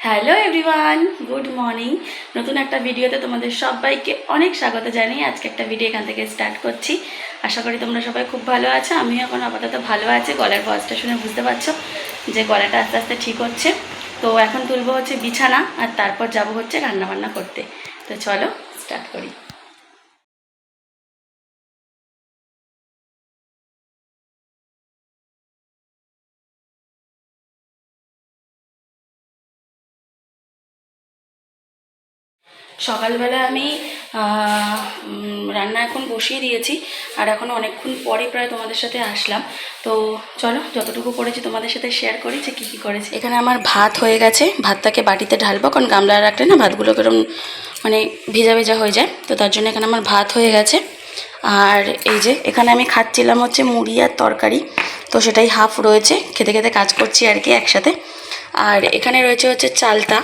Hello everyone good morning নতুন একটা ভিডিওতে তোমাদের সবাইকে অনেক স্বাগত জানিয়ে আজকে একটা ভিডিও এখান থেকে স্টার্ট করছি। আশা করি তোমরা সবাই খুব ভালো আছো। আমি এখন আপাতত ভালো আছি। গলার ভয়েসটা শুনে বুঝতে পারছ যে গলাটা আস্তে আস্তে ঠিক হচ্ছে। তো এখন তুলবো হচ্ছে বিছানা আর তারপর যাব হচ্ছে রান্নাবান্না করতে। তো চলো স্টার্ট করি। সকালবেলা আমি রান্না এখন বসিয়ে দিয়েছি, আর এখন অনেকক্ষণ পরে প্রায় তোমাদের সাথে আসলাম। তো চলো, যতটুকু করেছি তোমাদের সাথে শেয়ার করি যে কী কী করেছি। এখানে আমার ভাত হয়ে গেছে, ভাতটাকে বাটিতে ঢালবো, কারণ গামলা রাখলে না ভাতগুলো কিরম মানে ভেজা ভেজা হয়ে যায়, তো তার জন্য এখানে আমার ভাত হয়ে গেছে। আর এই যে, এখানে আমি খাচ্ছিলাম হচ্ছে মুড়ি আর তরকারি, তো সেটাই হাফ রয়েছে, খেতে খেতে কাজ করছি আর কি একসাথে। আর এখানে রয়েছে হচ্ছে চালতা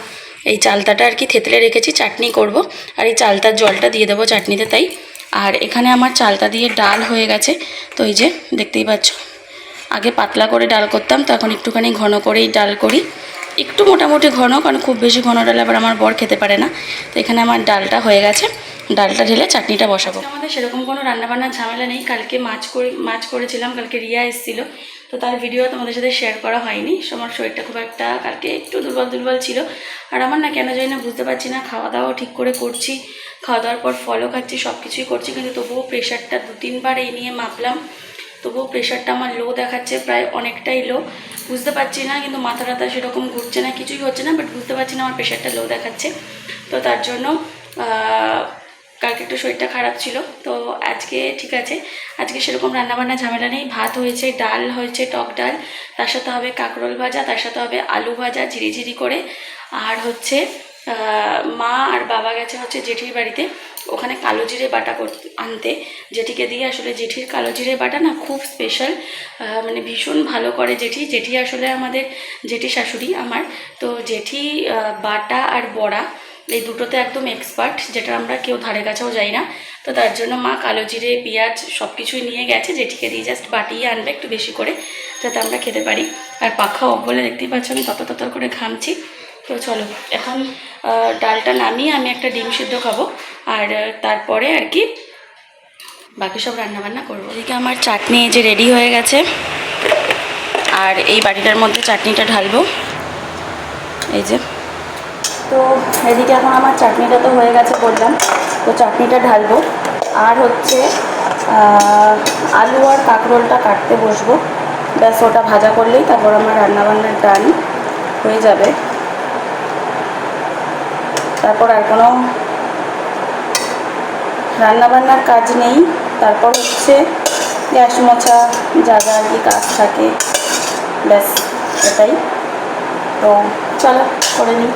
এই চালতাটা আর কি থেতলে রেখেছি, চাটনি করব। আর এই চালতার জলটা দিয়ে দেবো চাটনিতে তাই। আর এখানে আমার চালতা দিয়ে ডাল হয়ে গেছে। তো এই যে দেখতেই পাচ্ছ, আগে পাতলা করে ডাল করতাম, তো এখন একটুখানি ঘন করেই ডাল করি। একটু মোটামুটি ঘন, কারণ খুব বেশি ঘন ডাল আবার আমার বর খেতে পারে না। তো এখানে আমার ডালটা হয়ে গেছে। ডালটা ঢেলে চাটনিটা বসাবো। আমাদের সেরকম কোনো রান্নাবান্নার ঝামেলা নেই। কালকে মাছ করে, মাছ করেছিলাম, কালকে রিয়া এসেছিল। তো তার ভিডিও তোমাদের সাথে শেয়ার করা হয়নি। আমার শরীরটা খুব একটা কালকে একটু দুর্বল দুর্বল ছিল। আর আমার না কেন জানি না বুঝতে পারছি না। খাওয়া দাওয়া ঠিক করে করছি। খাওয়া দাওয়ার পর ফলও খাচ্ছি সব কিছুই করছি। কিন্তু তবুও প্রেশারটা দু তিনবার এই নিয়ে মাপলাম। তবুও প্রেশারটা আমার লো দেখাচ্ছে, প্রায় অনেকটাই লো বুঝতে পারছি না, কিন্তু মাথা টাথা সেরকম ঘুরছে না, কিছুই হচ্ছে না বাট বুঝতে পারছি না আমার প্রেশারটা লো দেখাচ্ছে। তো তার জন্য কালকে একটু শরীরটা খারাপ ছিল, তো আজকে ঠিক আছে। আজকে সেরকম রান্নাবান্না ঝামেলা নেই। ভাত হয়েছে, ডাল হয়েছে, টক ডাল, তার সাথে হবে কাঁকরোল ভাজা, তার সাথে হবে আলু ভাজা ঝিরি ঝিরি করে। আর হচ্ছে মা আর বাবা গেছে হচ্ছে জেঠির বাড়িতে। ওখানে কালো জিরে বাটা করতে আনতে। জেঠিকে দিয়ে আসলে জেঠির কালো জিরে বাটা না খুব স্পেশাল মানে ভীষণ ভালো করে জেঠি। জেঠি আসলে আমাদের জেঠি শাশুড়ি আমার। তো জেঠি বাটা আর বড়া এই দুটোতে একদম এক্সপার্ট যেটা আমরা কেউ ধারে কাছেও যাই না। তো তার জন্য মা কালো জিরে, পেঁয়াজ সব কিছুই নিয়ে গেছে জেঠিকে দিয়ে জাস্ট বাটিয়ে আনবে একটু বেশি করে, যাতে আমরা খেতে পারি। আর পাখা বলে দেখতেই পাচ্ছ, আমি তত তত করে ঘামছি। তো চলো, এখন ডালটা নামিয়ে আমি একটা ডিম সিদ্ধ খাব। আর তারপরে আর কি বাকি সব রান্নাবান্না করব। এদিকে আমার চাটনি এই যে রেডি হয়ে গেছে। আর এই বাটিটার মধ্যে চাটনিটা ঢালবো। এই যে। তো এদিকে এখন আমার চাটনিটা তো হয়ে গেছে বললাম, তো চাটনিটা ঢালবো। আর হচ্ছে আলু আর কাঁকরোলটা কাটতে বসবো। ব্যাস, ওটা ভাজা করলেই তারপর আমার রান্নাবান্নার ডান হয়ে যাবে। তারপর আর কোনো রান্নাবান্নার কাজ নেই। তারপর হচ্ছে গ্যাস মোছা, যা যা আর কি কাজ থাকে, ব্যাস, এটাই। তো চলো, করে নিই।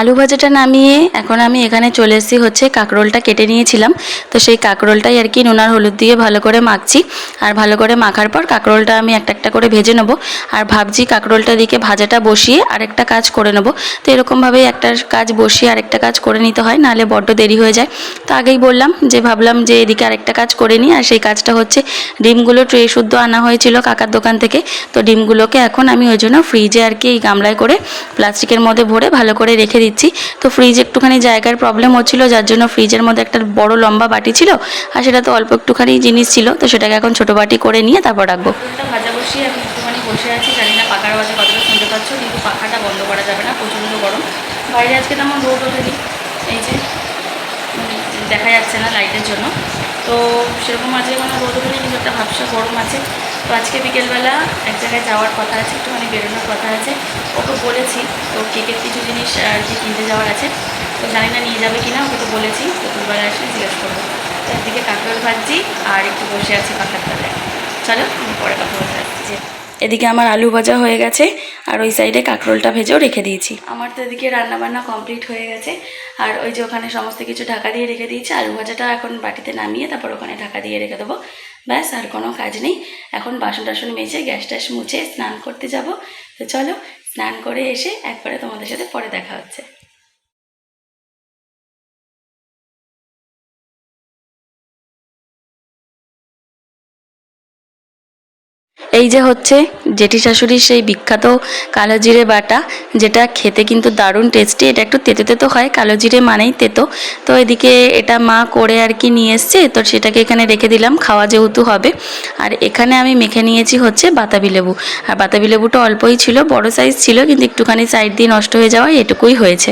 আলু ভাজাটা নামিয়ে এখন আমি এখানে চলে এসেছি হচ্ছে কাঁকরোলটা কেটে নিয়েছিলাম। তো সেই কাঁকরোলটাই আর কি নুন আর হলুদ দিয়ে ভালো করে মাখছি। আর ভালো করে মাখার পর কাঁকরোলটা আমি একটা একটা করে ভেজে নেব। আর ভাবছি কাঁকরোলটা দিকে ভাজাটা বসিয়ে আরেকটা কাজ করে নেব। তো এরকমভাবেই একটা কাজ বসিয়ে আরেকটা কাজ করে নিতে হয়, নাহলে বড্ড দেরি হয়ে যায়। তো আগেই বললাম যে ভাবলাম যে এদিকে আরেকটা কাজ করে নিই, আর সেই কাজটা হচ্ছে ডিমগুলো ট্রে শুদ্ধ আনা হয়েছিল কাকার দোকান থেকে। তো ডিমগুলোকে এখন আমি ওই জন্য ফ্রিজে আর কি এই গামলায় করে প্লাস্টিকের মধ্যে ভরে ভালো করে রেখে দিচ্ছি। তো ফ্রিজে একটুখানি জায়গার প্রবলেম হচ্ছিল, যার জন্য ফ্রিজের মধ্যে একটা বড় লম্বা বাটি ছিল, আর সেটা তো অল্প একটুখানি জিনিস ছিল, তো সেটাকে এখন ছোটো বাটি করে নিয়ে তারপর রাখব। ভাজা বসিয়ে আমি একটুখানি বসে আছি, জানি না পাখার আওয়াজে কতটা শুনতে পাচ্ছ, কিন্তু পাখাটা বন্ধ করা যাবে না, প্রচণ্ড গরম। বাইরে আজকে তেমন রোদ ওঠেনি, এই যে দেখা যাচ্ছে না লাইটের জন্য। তো সেরকম আজকে কোনো রোদ ওঠেনি, কিন্তু একটা ভাবসা গরম আছে। তো আজকে বিকেলবেলা এক জায়গায় যাওয়ার কথা আছে, একটুখানি বেরোনোর কথা আছে। ওকে বলেছি, তো কেকের কিছু জিনিস আর কি কিনতে যাওয়ার আছে, তো জানি না নিয়ে যাবে কিনা, ওকে তো বলেছি, তো দুবার আসলে জিজ্ঞেস করব। তো একদিকে কাঁকড়ল ভাজছি আর একটু বসে আছি পাখার তলায় চলো, আমি পরে কথা বলতে আসছি। এদিকে আমার আলু ভাজা হয়ে গেছে, আর ওই সাইডে কাঁকরোলটা ভেজেও রেখে দিয়েছি। আমার তো এদিকে রান্না বান্না কমপ্লিট হয়ে গেছে, আর ওই যে ওখানে সমস্ত কিছু ঢাকা দিয়ে রেখে দিয়েছি, আলু ভাজাটা এখন বাটিতে নামিয়ে তারপর ওখানে ঢাকা দিয়ে রেখে দেবো। ব্যাস, আর কোনো কাজ নেই। এখন বাসন টাসন মেজে, গ্যাস ট্যাস মুছে স্নান করতে যাব। তো চলো, স্নান করে এসে একবারে তোমাদের সাথে পরে দেখা হচ্ছে। এই যে হচ্ছে জেঠি শাশুড়ির সেই বিখ্যাত কালো জিরে বাটা, যেটা খেতে কিন্তু দারুণ টেস্টি এটা একটু তেতো তেতো হয়, কালো জিরে মানেই তেতো। তো এদিকে এটা মা করে আর কি নিয়ে এসছে, তো সেটাকে এখানে রেখে দিলাম, খাওয়া যেহেতু হবে। আর এখানে আমি মেখে নিয়েছি হচ্ছে বাতাবি লেবু। আর বাতাবি লেবুটা অল্পই ছিল, বড় সাইজ ছিল, কিন্তু একটুখানি সাইড দিয়ে নষ্ট হয়ে যাওয়ায় এটুকুই হয়েছে।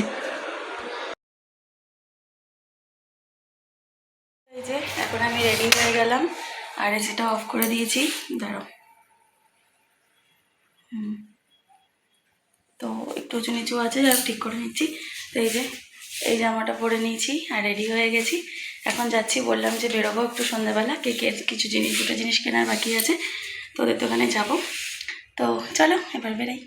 এখন আমি রেডি হয়ে গেলাম, আর এসিটা অফ করে দিয়েছি। হুম। তো একটু উঁচু নিচু আছে যা ঠিক করে নিচ্ছি। তো এই যে, এই জামাটা পরে নিয়েছি আর রেডি হয়ে গেছি। এখন যাচ্ছি, বললাম যে বেরোবো একটু সন্ধ্যাবেলা কেকের কিছু জিনিস, দুটো জিনিস কেনার বাকি আছে, তো ওদের দোকানে যাব। তো চলো, এবার বেরাই।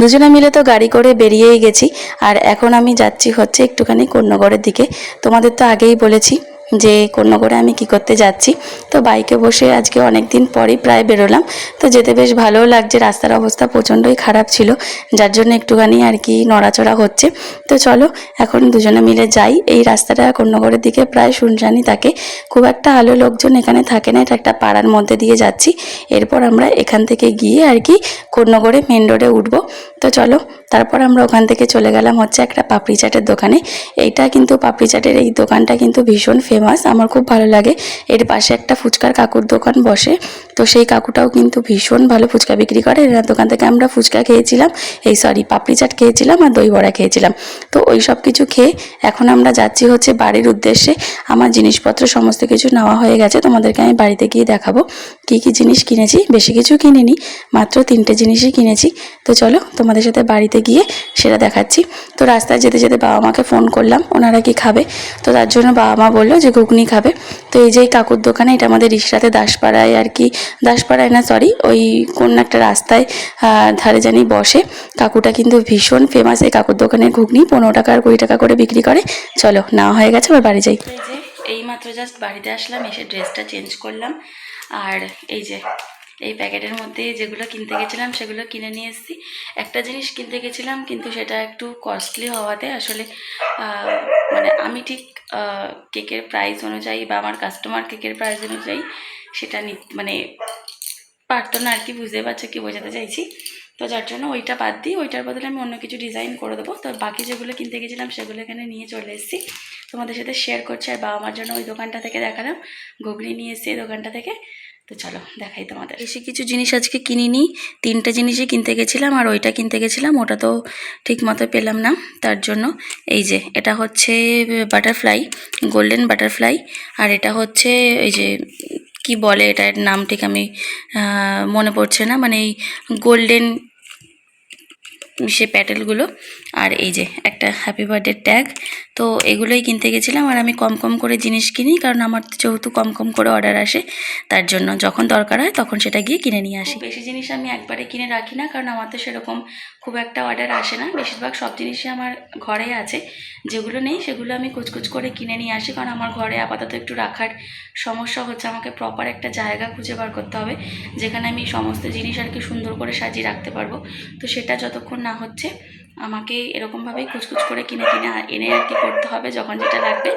দুজনে মিলে তো গাড়ি করে বেরিয়েই গেছি, আর এখন আমি যাচ্ছি হচ্ছে একটুখানি কন্যগড়ের দিকে। তোমাদের তো আগেই বলেছি যে কন্যগড়ে আমি কি করতে যাচ্ছি। তো বাইকে বসে আজকে অনেক দিন পরেই প্রায় বেরোলাম। তো যেতে বেশ ভালোও লাগছে, রাস্তার অবস্থা প্রচণ্ডই খারাপ ছিল। যার জন্য একটুখানি আর কি নড়াচড়া হচ্ছে। তো চলো, এখন দুজনে মিলে যাই। এই রাস্তাটা কন্যগড়ের দিকে প্রায় শুনশানি থাকে। খুব একটা আলো লোকজন এখানে থাকে না, এটা একটা পাড়ার মধ্যে দিয়ে যাচ্ছি। এরপর আমরা এখান থেকে গিয়ে আর কি কন্যগড়ে মেন রোডে উঠবো। তো চলো, তারপর আমরা ওখান থেকে চলে গেলাম হচ্ছে একটা পাপড়ি চাটের দোকানে। এইটা কিন্তু পাপড়ি চাটের এই দোকানটা কিন্তু ভীষণ ফেমাস আমার খুব ভালো লাগে। এর পাশে একটা ফুচকার কাকুর দোকান বসে। তো সেই কাকুটাও কিন্তু ভীষণ ভালো ফুচকা বিক্রি করে। এনার দোকান থেকে আমরা ফুচকা খেয়েছিলাম। এই সরি পাপড়ি চাট খেয়েছিলাম আর দই বড়া খেয়েছিলাম। তো ওই সব কিছু খেয়ে এখন আমরা যাচ্ছি হচ্ছে বাড়ির উদ্দেশ্যে। আমার জিনিসপত্র সমস্ত কিছু নেওয়া হয়ে গেছে। তোমাদেরকে আমি বাড়িতে গিয়ে দেখাবো। কি কি জিনিস কিনেছি? বেশি কিছু কিনিনি। মাত্র তিনটে জিনিসই কিনেছি। তো চলো তোমাদের সাথে বাড়িতে গিয়ে সেটা দেখাচ্ছি। তো রাস্তায় যেতে যেতে বাবা মাকে ফোন করলাম। ওনারা কি খাবে? তো তার জন্য বাবা মা বলল যে ঘুগনি খাবে। তো এই যে কাকুর দোকানে, এটা আমাদের রিক্সাতে দাসপাড়ায় আর কি, দাসপাড়ায় না সরি ওই কোন একটা রাস্তায় ধারে জানি বসে। কাকুটা কিন্তু ভীষণ ফেমাস এই কাকুর দোকানের ঘুগনি, পনেরো টাকা আর কুড়ি টাকা করে বিক্রি করে। চলো না হয়ে গেছে আবার বাড়ি যাই। এই মাত্র জাস্ট বাড়িতে আসলাম, এসে ড্রেসটা চেঞ্জ করলাম। আর এই যে এই প্যাকেটের মধ্যে যেগুলো কিনতে গেছিলাম সেগুলো কিনে নিয়ে এসেছি। একটা জিনিস কিনতে গেছিলাম কিন্তু সেটা একটু কস্টলি হওয়াতে আসলে মানে আমি ঠিক কেকের প্রাইস অনুযায়ী বা আমার কাস্টমার কেকের প্রাইস অনুযায়ী সেটা নি মানে পারতো না আর কি বুঝতে পারছ কি বোঝাতে চাইছি। তো যার জন্য ওইটা বাদ দিই ওইটার বদলে আমি অন্য কিছু ডিজাইন করে দেবো। তো বাকি যেগুলো কিনতে গেছিলাম সেগুলো এখানে নিয়ে চলে এসেছি। তোমাদের সাথে শেয়ার করছি আর বাবা মার জন্য ওই দোকানটা থেকে দেখালাম। ঘুগনি নিয়ে এসেছি এই দোকানটা থেকে। তো চলো, দেখাই তোমাদের। বেশি কিছু জিনিস আজকে কিনিনি। তিনটে জিনিসই কিনতে গেছিলাম আর ওইটা কিনতে গেছিলাম, ওটা তো ঠিক মতো পেলাম না। তার জন্য এই যে, এটা হচ্ছে বাটারফ্লাই, গোল্ডেন বাটারফ্লাই, আর এটা হচ্ছে এই যে, কি বলে এটার নাম ঠিক আমি মনে পড়ছে না মানে এই গোল্ডেন, সে প্যাটেলগুলো। আর এই যে একটা হ্যাপি বার্থডে ট্যাগ তো এগুলোই কিনতে গেছিলাম আর আমি কম কম করে জিনিস কিনি কারণ আমার যেহেতু কম কম করে অর্ডার আসে, তার জন্য যখন দরকার হয় তখন সেটা গিয়ে কিনে নিয়ে আসি। বেশি জিনিস আমি একবারে কিনে রাখি না কারণ আমার তো সেরকম খুব একটা অর্ডার আসে না। বেশিরভাগ সব জিনিসই আমার ঘরে আছে। যেগুলো নেই সেগুলো আমি কুচকুচ করে কিনে নিয়ে আসি কারণ আমার ঘরে আপাতত একটু রাখার সমস্যা হচ্ছে। আমাকে প্রপার একটা জায়গা খুঁজে বার করতে হবে যেখানে আমি সমস্ত জিনিস আর কি সুন্দর করে সাজিয়ে রাখতে পারব। তো সেটা যতক্ষণ না হচ্ছে আমাকে এরকমভাবেই কুচকুচ করে কিনে কিনে এনে আর কি করতে হবে যখন যেটা লাগবে।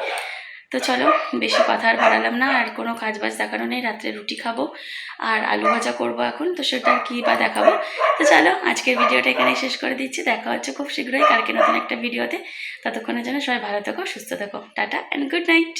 তো চলো, বেশি কথা আর বাড়ালাম না, আর কোনো কাজ বাজ দেখানো নেই, রাত্রে রুটি খাব, আর আলু ভাজা করব এখন, তো সেটা কী বা দেখাবো। তো চলো, আজকের ভিডিওটা এখানেই শেষ করে দিচ্ছি, দেখা হচ্ছে খুব শীঘ্রই কালকে নতুন একটা ভিডিওতে। ততক্ষণের জন্য সবাই ভালো থেকো, সুস্থ থেকো, টাটা অ্যান্ড গুড নাইট